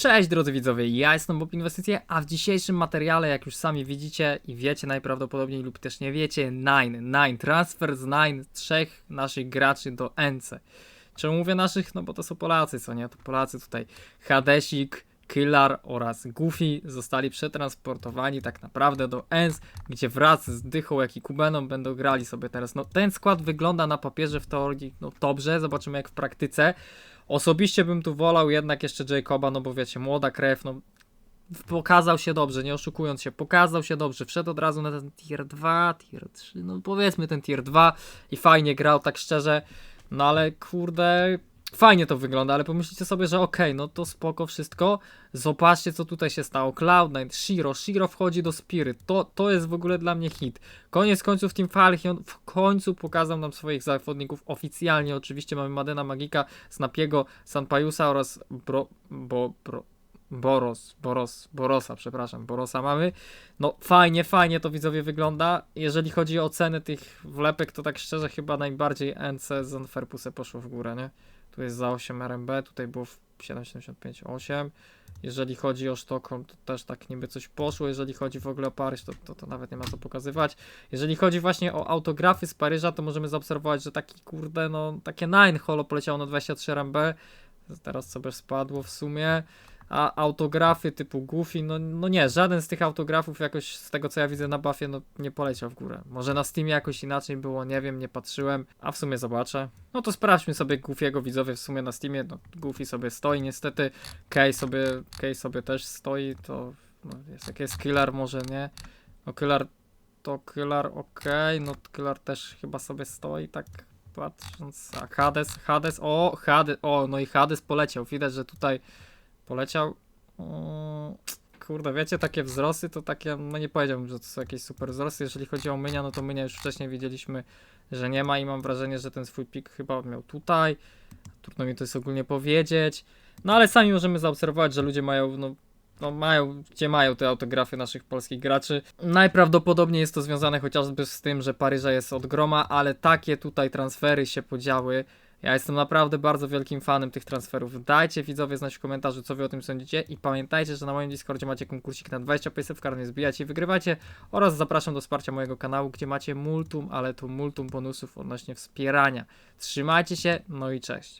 Cześć drodzy widzowie, ja jestem Bob Inwestycje, a w dzisiejszym materiale, jak już sami widzicie i wiecie najprawdopodobniej lub też nie wiecie, Nine, Nine, transfer z Nine trzech naszych graczy do NC. Czemu mówię naszych? No bo to są Polacy, co nie? To Polacy tutaj Hadesik, Killar oraz Goofy zostali przetransportowani tak naprawdę do ENS, gdzie wraz z Dychą jak i Kubeną będą grali sobie teraz. No ten skład wygląda na papierze w teorii no dobrze, zobaczymy jak w praktyce. Osobiście bym tu wolał jednak jeszcze Jacoba, no bo wiecie, młoda krew, no pokazał się dobrze, nie oszukując się, pokazał się dobrze, wszedł od razu na ten tier 2, tier 3, no powiedzmy ten tier 2 i fajnie grał, tak szczerze, no ale kurde, fajnie to wygląda, ale pomyślcie sobie, że okej, no to spoko wszystko, zobaczcie co tutaj się stało, Cloud9, Shiro, Shiro wchodzi do Spirit, to, to jest w ogóle dla mnie hit, koniec końców Team Falchion w końcu pokazał nam swoich zawodników. Oficjalnie, oczywiście mamy Madena Magika, Snapiego, Sanpayusa oraz Bro, Bo, Bro, Boros, Boros, Borosa, przepraszam, Borosa mamy. No fajnie, fajnie to widzowie wygląda. Jeżeli chodzi o ceny tych wlepek, to tak szczerze chyba najbardziej NC z Anferpuse poszło w górę, nie? Tu jest za 8 RMB, tutaj było w 7,75, 8. Jeżeli chodzi o Sztokholm, to też tak niby coś poszło. Jeżeli chodzi w ogóle o Paryż, to, to, to nawet nie ma co pokazywać. Jeżeli chodzi właśnie o autografy z Paryża, to możemy zaobserwować, że taki kurde, no takie 9 holo poleciało na 23 RMB. Teraz sobie spadło w sumie a autografy typu Goofy, no, no nie, żaden z tych autografów jakoś z tego co ja widzę na buffie, no nie poleciał w górę. Może na Steamie jakoś inaczej było, nie wiem, nie patrzyłem, a w sumie zobaczę. No to sprawdźmy sobie Goofiego widzowie w sumie na Steamie, no Goofy sobie stoi, niestety Kay sobie, Kay sobie też stoi, to no, jest jakiś Killer może nie, no Killer to Killer okej, no Killer też chyba sobie stoi, tak patrząc, a Hades, Hades, o Hades, o no i Hades poleciał, widać, że tutaj poleciał. O, kurde, wiecie, takie wzrosty to takie, no nie powiedziałbym, że to są jakieś super wzrosty. Jeżeli chodzi o Mynia, no to Mynia już wcześniej wiedzieliśmy, że nie ma i mam wrażenie, że ten swój pik chyba miał tutaj. Trudno mi to jest ogólnie powiedzieć. No ale sami możemy zaobserwować, że ludzie mają, no, no mają, gdzie mają te autografy naszych polskich graczy. Najprawdopodobniej jest to związane chociażby z tym, że Paryża jest od groma, ale takie tutaj transfery się podziały. Ja jestem naprawdę bardzo wielkim fanem tych transferów. Dajcie widzowie znać w komentarzu, co wy o tym sądzicie i pamiętajcie, że na moim Discordzie macie konkursik na 20 w karnie zbijacie i wygrywacie oraz zapraszam do wsparcia mojego kanału, gdzie macie multum, ale to multum bonusów odnośnie wspierania. Trzymajcie się, no i cześć.